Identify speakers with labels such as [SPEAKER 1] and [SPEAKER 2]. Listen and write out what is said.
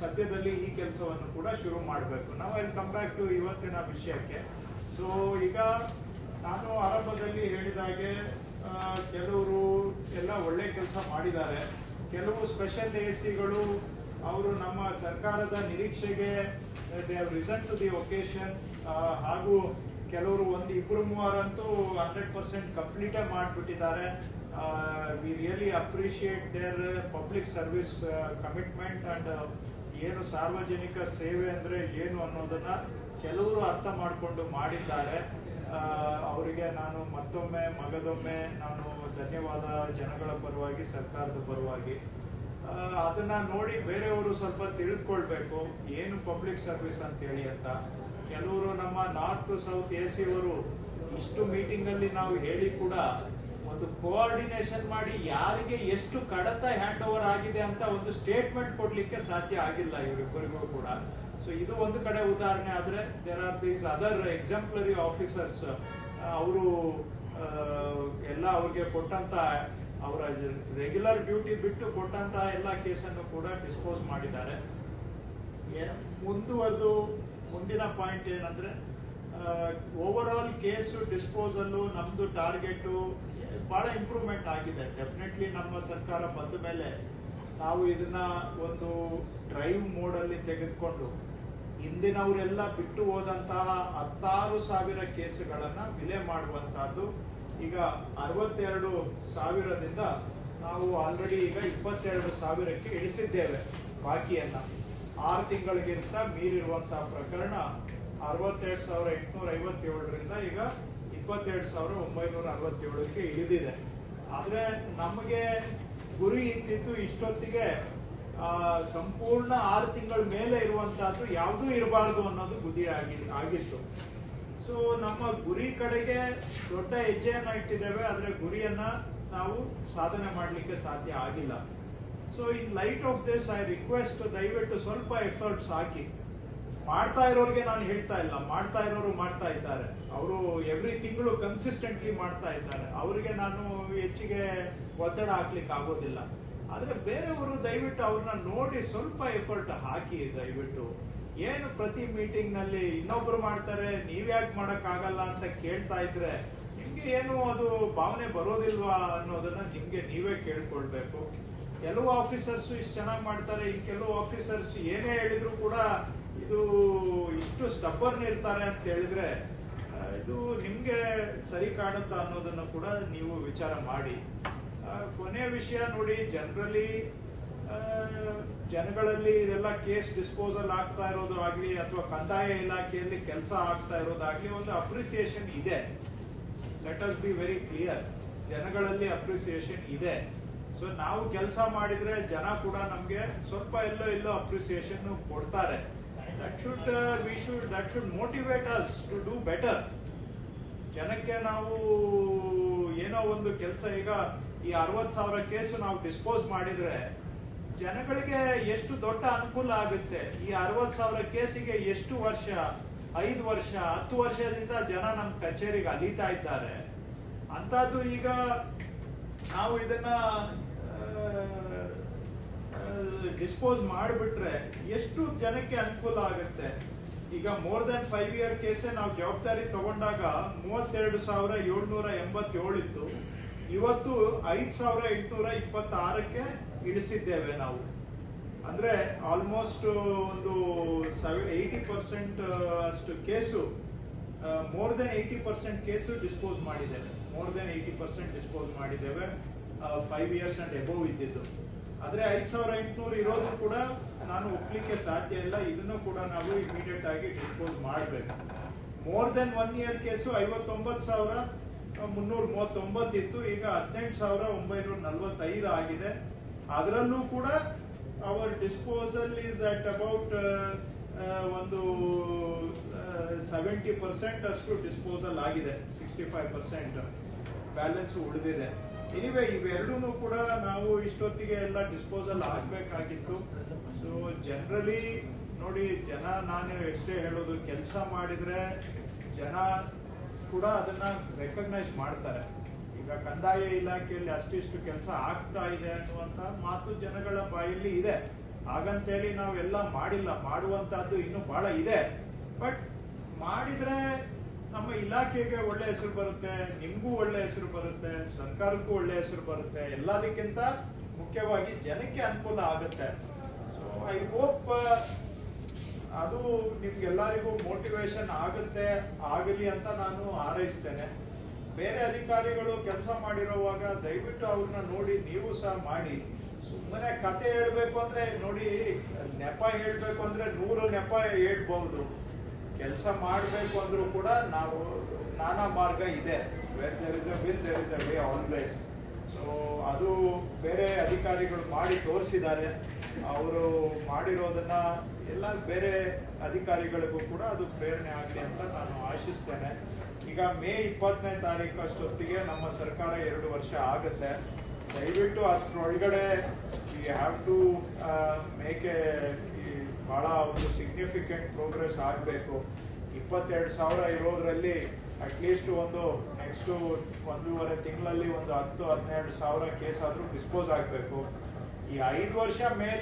[SPEAKER 1] ಸದ್ಯದಲ್ಲಿ ಈ ಕೆಲಸವನ್ನು ಕೂಡ ಶುರು ಮಾಡಬೇಕು. ನಾವು ಐ ಕಮ್ ಬ್ಯಾಕ್ ಟು ಇವತ್ತಿನ ವಿಷಯಕ್ಕೆ. ಸೊ ಈಗ ನಾನು ಆರಂಭದಲ್ಲಿ ಹೇಳಿದಾಗೆ ಕೆಲವರು ಎಲ್ಲ ಒಳ್ಳೆ ಕೆಲಸ ಮಾಡಿದ್ದಾರೆ. ಕೆಲವು ಸ್ಪೆಷಲ್ ಎ ಸಿಗಳು ಅವರು ನಮ್ಮ ಸರ್ಕಾರದ ನಿರೀಕ್ಷೆಗೆ they have risen to the occasion ಹಾಗೂ ಕೆಲವರು ಒಂದು ಇಬ್ಬರು ಮೂವರಂತೂ ಹಂಡ್ರೆಡ್ ಪರ್ಸೆಂಟ್ ಕಂಪ್ಲೀಟೇ ಮಾಡಿಬಿಟ್ಟಿದ್ದಾರೆ. We really appreciate their public service commitment and ಏನು ಸಾರ್ವಜನಿಕ ಸೇವೆ ಅಂದ್ರೆ ಏನು ಅನ್ನೋದನ್ನ ಕೆಲವರು ಅರ್ಥ ಮಾಡಿಕೊಂಡು ಮಾಡಿದ್ದಾರೆ. ಅವರಿಗೆ ನಾನು ಮತ್ತೊಮ್ಮೆ, ಮಗದೊಮ್ಮೆ ನಾನು ಧನ್ಯವಾದ ಜನಗಳ ಪರವಾಗಿ, ಸರ್ಕಾರದ ಪರವಾಗಿ. ಅದನ್ನ ನೋಡಿ ಬೇರೆಯವರು ಸ್ವಲ್ಪ ತಿಳಿದುಕೊಳ್ಬೇಕು ಏನು ಪಬ್ಲಿಕ್ ಸರ್ವಿಸ್ ಅಂತ ಹೇಳಿ ಅಂತ. ಕೆಲವರು ನಮ್ಮ ನಾರ್ತ್ ಸೌತ್ ಎ ಸಿ ಅವರು ಇಷ್ಟು ಮೀಟಿಂಗ್ ಅಲ್ಲಿ ನಾವು ಹೇಳಿ ಕೂಡ ಒಂದು ಕೋಆರ್ಡಿನೇಷನ್ ಮಾಡಿ ಯಾರಿಗೆ ಎಷ್ಟು ಕಡತ ಹ್ಯಾಂಡ್ ಓವರ್ ಆಗಿದೆ ಅಂತ ಒಂದು ಸ್ಟೇಟ್ಮೆಂಟ್ ಕೊಡ್ಲಿಕ್ಕೆ ಸಾಧ್ಯ ಆಗಿಲ್ಲ ಇವರಿಬ್ಬರಿಗೂ ಕೂಡ. ಸೊ ಇದು ಒಂದು ಕಡೆ ಉದಾಹರಣೆ ಆದರೆ there are these other exemplary officers ಅವರು ಎಲ್ಲ ಅವ್ರಿಗೆ ಕೊಟ್ಟಂತ, ಅವರ ರೆಗ್ಯುಲರ್ ಡ್ಯೂಟಿ ಬಿಟ್ಟು ಕೊಟ್ಟಂತ ಎಲ್ಲ ಕೇಸನ್ನು ಕೂಡ ಡಿಸ್ಪೋಸ್ ಮಾಡಿದ್ದಾರೆ. ಮುಂದುವರೆದು ಮುಂದಿನ ಪಾಯಿಂಟ್ ಏನಂದ್ರೆ ಓವರ್ ಆಲ್ ಕೇಸು ಡಿಸ್ಪೋಸಲ್ಲು ನಮ್ದು ಟಾರ್ಗೆಟ್ ಬಹಳ ಇಂಪ್ರೂವ್ಮೆಂಟ್ ಆಗಿದೆ. ಡೆಫಿನೆಟ್ಲಿ ನಮ್ಮ ಸರ್ಕಾರ ಬಂದ ಮೇಲೆ ನಾವು ಇದನ್ನ ಒಂದು ಡ್ರೈವ್ ಮೋಡಲ್ಲಿ ತೆಗೆದುಕೊಂಡು ಹಿಂದಿನವರೆಲ್ಲ ಬಿಟ್ಟು ಹೋದಂತಹ ಹತ್ತಾರು ಸಾವಿರ ಕೇಸುಗಳನ್ನು ವಿಲೆ ಮಾಡುವಂತಹದ್ದು ಈಗ ಅರವತ್ತೆರಡು ಸಾವಿರದಿಂದ ನಾವು ಆಲ್ರೆಡಿ ಈಗ ಇಪ್ಪತ್ತೆರಡು ಸಾವಿರಕ್ಕೆ ಇಳಿಸಿದ್ದೇವೆ. ಬಾಕಿಯನ್ನ ಆರು ತಿಂಗಳಿಗಿಂತ ಮೀರಿರುವಂತಹ ಪ್ರಕರಣ ಅರವತ್ತೆರಡು ಸಾವಿರ ಎಂಟುನೂರ ಐವತ್ತೇಳರಿಂದ ಈಗ ಇಪ್ಪತ್ತೆರಡು ಸಾವಿರ ಒಂಬೈನೂರ ಅರವತ್ತೇಳಕ್ಕೆ ಇಳಿದಿದೆ. ಆದರೆ ನಮಗೆ ಗುರಿ ಇದ್ದಿದ್ದು ಇಷ್ಟೊತ್ತಿಗೆ ಸಂಪೂರ್ಣ ಆರು ತಿಂಗಳ ಮೇಲೆ ಇರುವಂತಹದ್ದು ಯಾವುದೂ ಇರಬಾರದು ಅನ್ನೋದು ಗುರಿ ಆಗಿ, ಆಗಿತ್ತು. ಸೊ ನಮ್ಮ ಗುರಿ ಕಡೆಗೆ ದೊಡ್ಡ ಹೆಜ್ಜೆಯನ್ನು ಇಟ್ಟಿದ್ದೇವೆ. ಆದರೆ ಗುರಿಯನ್ನ ನಾವು ಸಾಧನೆ ಮಾಡಲಿಕ್ಕೆ ಸಾಧ್ಯ ಆಗಿಲ್ಲ. So in light of this I request ದಯವಿಟ್ಟು ಸ್ವಲ್ಪ ಎಫರ್ಟ್ಸ್ ಹಾಕಿ. ಮಾಡ್ತಾ ಇರೋರಿಗೆ ನಾನು ಹೇಳ್ತಾ ಇಲ್ಲ. ಮಾಡ್ತಾ ಇರೋರು ಮಾಡ್ತಾ ಇದ್ದಾರೆ. ಅವರು ಎವ್ರಿ ತಿಂಗಳು ಕನ್ಸಿಸ್ಟೆಂಟ್ಲಿ ಮಾಡ್ತಾ ಇದ್ದಾರೆ. ಅವರಿಗೆ ನಾನು ಹೆಚ್ಚಿಗೆ ಒತ್ತಡ ಹಾಕ್ಲಿಕ್ಕೆ ಆಗೋದಿಲ್ಲ. ಆದರೆ ಬೇರೆಯವರು ದಯವಿಟ್ಟು ಅವ್ರನ್ನ ನೋಡಿ ಸ್ವಲ್ಪ ಎಫರ್ಟ್ ಹಾಕಿ ದಯವಿಟ್ಟು. ಏನು ಪ್ರತಿ ಮೀಟಿಂಗ್ನಲ್ಲಿ ಇನ್ನೊಬ್ರು ಮಾಡ್ತಾರೆ ನೀವ್ಯಾಕೆ ಮಾಡೋಕ್ಕಾಗಲ್ಲ ಅಂತ ಕೇಳ್ತಾ ಇದ್ರೆ ನಿಮಗೆ ಏನು ಅದು ಭಾವನೆ ಬರೋದಿಲ್ವಾ ಅನ್ನೋದನ್ನ ನಿಮಗೆ ನೀವೇ ಕೇಳ್ಕೊಳ್ಬೇಕು. ಕೆಲವು ಆಫೀಸರ್ಸ್ ಇಷ್ಟು ಚೆನ್ನಾಗಿ ಮಾಡ್ತಾರೆ, ಈ ಕೆಲವು ಆಫೀಸರ್ಸ್ ಏನೇ ಹೇಳಿದ್ರು ಕೂಡ ಇದು ಇಷ್ಟು ಸ್ಟಬ್ಬರ್ನ್ ಇರ್ತಾರೆ ಅಂತ ಹೇಳಿದ್ರೆ ಇದು ನಿಮ್ಗೆ ಸರಿ ಕಾಣುತ್ತಾ ಅನ್ನೋದನ್ನು ಕೂಡ ನೀವು ವಿಚಾರ ಮಾಡಿ. ಕೊನೆ ವಿಷಯ ನೋಡಿ ಜನರಲಿ ಜನಗಳಲ್ಲಿ ಇದೆಲ್ಲ ಕೇಸ್ ಡಿಸ್ಪೋಸಲ್ ಆಗ್ತಾ ಇರೋದು ಆಗಲಿ ಅಥವಾ ಕಂದಾಯ ಇಲಾಖೆಯಲ್ಲಿ ಕೆಲಸ ಆಗ್ತಾ ಇರೋದಾಗಲಿ ಒಂದು ಅಪ್ರಿಸಿಯೇಷನ್ ಇದೆ. Let us be very clear ಜನಗಳಲ್ಲಿ ಅಪ್ರಿಸಿಯೇಷನ್ ಇದೆ. ಸೊ ನಾವು ಕೆಲಸ ಮಾಡಿದ್ರೆ ಜನ ಕೂಡ ನಮಗೆ ಸ್ವಲ್ಪ ಎಲ್ಲೋ ಎಲ್ಲೋ ಅಪ್ರಿಸಿಯೇಷನ್ ಕೊಡ್ತಾರೆ. That should we should that should motivate us to do better ಜನಕ್ಕೆ ನಾವು ಏನೋ ಒಂದು ಕೆಲಸ, ಈಗ ಈ ಅರವತ್ ಸಾವಿರ ಕೇಸು ನಾವು ಡಿಸ್ಪೋಸ್ ಮಾಡಿದ್ರೆ ಜನಗಳಿಗೆ ಎಷ್ಟು ದೊಡ್ಡ ಅನುಕೂಲ ಆಗುತ್ತೆ? ಈ ಅರವತ್ ಸಾವಿರ ಕೇಸಿಗೆ ಎಷ್ಟು ವರ್ಷ, ಐದು ವರ್ಷ, ಹತ್ತು ವರ್ಷದಿಂದ ಜನ ನಮ್ಮ ಕಚೇರಿಗೆ ಅಲೀತಾ ಇದ್ದಾರೆ? ಅಂತದ್ದು ಈಗ ನಾವು ಇದನ್ನ ಡಿಸ್ಪೋಸ್ ಮಾಡಿಬಿಟ್ರೆ ಎಷ್ಟು ಜನಕ್ಕೆ ಅನುಕೂಲ ಆಗುತ್ತೆ? ಈಗ ಮೋರ್ ದನ್ ಫೈವ್ ಇಯರ್ ಕೇಸೇ ನಾವು ಜವಾಬ್ದಾರಿ ತಗೊಂಡಾಗ ಮೂವತ್ತೆರಡು ಸಾವಿರ ಏಳ್ನೂರ ಎಂಬತ್ತೇಳು ಇತ್ತು. ಇವತ್ತು ಐದು ಸಾವಿರ ಎಂಟುನೂರ ಇಪ್ಪತ್ತಾರಕ್ಕೆ ಇಳಿಸಿದ್ದೇವೆ ನಾವು. ಅಂದ್ರೆ ಆಲ್ಮೋಸ್ಟ್ ಒಂದು ಏಯ್ಟಿ ಪರ್ಸೆಂಟ್ ಅಷ್ಟು case more than eighty percent case dispose ಮಾಡಿದ್ದೇವೆ. More than eighty percent dispose ಮಾಡಿದ್ದೇವೆ. ಫೈವ್ ಇಯರ್ಸ್ ಅಂಡ್ ಎಬೋವ್ ಇದ್ದಿದ್ದು. ಆದ್ರೆ ಐದ್ ಸಾವಿರ ಎಂಟುನೂರು ಇರೋದು ಕೂಡ ನಾನು ಒಪ್ಲಿಕ್ಕೆ ಸಾಧ್ಯ ಇಲ್ಲ. ಇದನ್ನು ಕೂಡ ನಾವು ಇಮಿಡಿಯೇಟ್ ಆಗಿ ಡಿಸ್ಪೋಸ್ ಮಾಡಬೇಕು. More than one year case ಐವತ್ತೊಂಬತ್ತು ಸಾವಿರ, ಮುನ್ನೂರ ಮೂವತ್ತೊಂಬತ್ತು ಇತ್ತು. ಈಗ ಹದಿನೆಂಟು ಸಾವಿರ ಒಂಬೈನೂರ ನಲವತ್ತೈದು ಆಗಿದೆ. ಅದರಲ್ಲೂ ಕೂಡ our disposal is at about ಒಂದು ಸೆವೆಂಟಿ ಪರ್ಸೆಂಟ್ ಅಷ್ಟು ಡಿಸ್ಪೋಸಲ್ ಆಗಿದೆ. ಸಿಕ್ಸ್ಟಿ ಫೈವ್ ಪರ್ಸೆಂಟ್ ಬ್ಯಾಲೆನ್ಸ್ ಉಳಿದಿದೆ. ಎನಿವೆ ಇವೆರಡೂ ಕೂಡ ನಾವು ಇಷ್ಟೊತ್ತಿಗೆ ಎಲ್ಲ ಡಿಸ್ಪೋಸಲ್ ಆಗಬೇಕಾಗಿತ್ತು. ಸೊ ಜನರಲಿ ನೋಡಿ, ಜನ ನಾನು ಎಷ್ಟೇ ಹೇಳೋದು, ಕೆಲಸ ಮಾಡಿದರೆ ಜನ ಕೂಡ ಅದನ್ನ ರೆಕಗ್ನೈಸ್ ಮಾಡ್ತಾರೆ. ಈಗ ಕಂದಾಯ ಇಲಾಖೆಯಲ್ಲಿ ಅಷ್ಟಿಷ್ಟು ಕೆಲಸ ಆಗ್ತಾ ಇದೆ ಅನ್ನುವಂಥ ಮಾತು ಜನಗಳ ಬಾಯಲ್ಲಿ ಇದೆ. ಹಾಗಂತೇಳಿ ನಾವೆಲ್ಲ ಮಾಡಿಲ್ಲ. ಮಾಡುವಂಥದ್ದು ಇನ್ನೂ ಬಹಳ ಇದೆ. ಬಟ್ ಮಾಡಿದ್ರೆ ಇಲಾಖೆಗೆ ಒಳ್ಳೆ ಹೆಸರು ಬರುತ್ತೆ, ನಿಮಗೂ ಒಳ್ಳೆ ಹೆಸರು ಬರುತ್ತೆ, ಸರ್ಕಾರಕ್ಕೂ ಒಳ್ಳೆ ಹೆಸರು ಬರುತ್ತೆ, ಎಲ್ಲದಕ್ಕಿಂತ ಮುಖ್ಯವಾಗಿ ಜನಕ್ಕೆ ಅನುಕೂಲ ಆಗುತ್ತೆ. ಸೊ ಐ ಹೋಪ್ ಅದು ನಿಮ್ಗೆಲ್ಲರಿಗೂ ಮೋಟಿವೇಶನ್ ಆಗುತ್ತೆ, ಆಗಲಿ ಅಂತ ನಾನು ಹಾರೈಸ್ತೇನೆ. ಬೇರೆ ಅಧಿಕಾರಿಗಳು ಕೆಲಸ ಮಾಡಿರೋವಾಗ ದಯವಿಟ್ಟು ಅವ್ರನ್ನ ನೋಡಿ, ನೀವು ಸಹ ಮಾಡಿ. ಸುಮ್ಮನೆ ಕತೆ ಹೇಳ್ಬೇಕು ಅಂದ್ರೆ ನೋಡಿ, ನೆಪ ಹೇಳ್ಬೇಕು ಅಂದ್ರೆ ನೂರು ನೆಪ ಹೇಳ್ಬಹುದು ಕೆಲಸ ಮಾಡಬೇಕು ಅಂದರೂ ಕೂಡ ನಾವು ನಾನಾ ಮಾರ್ಗ ಇದೆ. Where there is a will there is a way always so ಅದು ಬೇರೆ ಅಧಿಕಾರಿಗಳು ಮಾಡಿ ತೋರಿಸಿದ್ದಾರೆ. ಅವರು ಮಾಡಿರೋದನ್ನ ಎಲ್ಲ ಬೇರೆ ಅಧಿಕಾರಿಗಳಿಗೂ ಕೂಡ ಅದು ಪ್ರೇರಣೆ ಆಗಲಿ ಅಂತ ನಾನು ಆಶಿಸ್ತೇನೆ. ಈಗ ಮೇ ಇಪ್ಪತ್ತನೇ ತಾರೀಕು ಅಷ್ಟೊತ್ತಿಗೆ ನಮ್ಮ ಸರ್ಕಾರ ಎರಡು ವರ್ಷ ಆಗುತ್ತೆ. ದಯವಿಟ್ಟು ಅಷ್ಟರೊಳಗಡೆ ಈ ಹ್ಯಾವ್ ಟು ಮೇಕ್ ಎ ಬಹಳ ಒಂದು ಸಿಗ್ನಿಫಿಕೆಂಟ್ ಪ್ರೋಗ್ರೆಸ್ ಆಗಬೇಕು. ಇಪ್ಪತ್ತೆರಡು ಸಾವಿರ ಇರೋದ್ರಲ್ಲಿ ಅಟ್ಲೀಸ್ಟ್ ಒಂದು ನೆಕ್ಸ್ಟ್ ಒಂದೂವರೆ ತಿಂಗಳಲ್ಲಿ ಒಂದು ಹತ್ತು ಹದಿನೆರಡು ಸಾವಿರ ಕೇಸ್ ಆದರೂ ಡಿಸ್ಪೋಸ್ ಆಗಬೇಕು. ಈ ಐದು ವರ್ಷ ಮೇಲೆ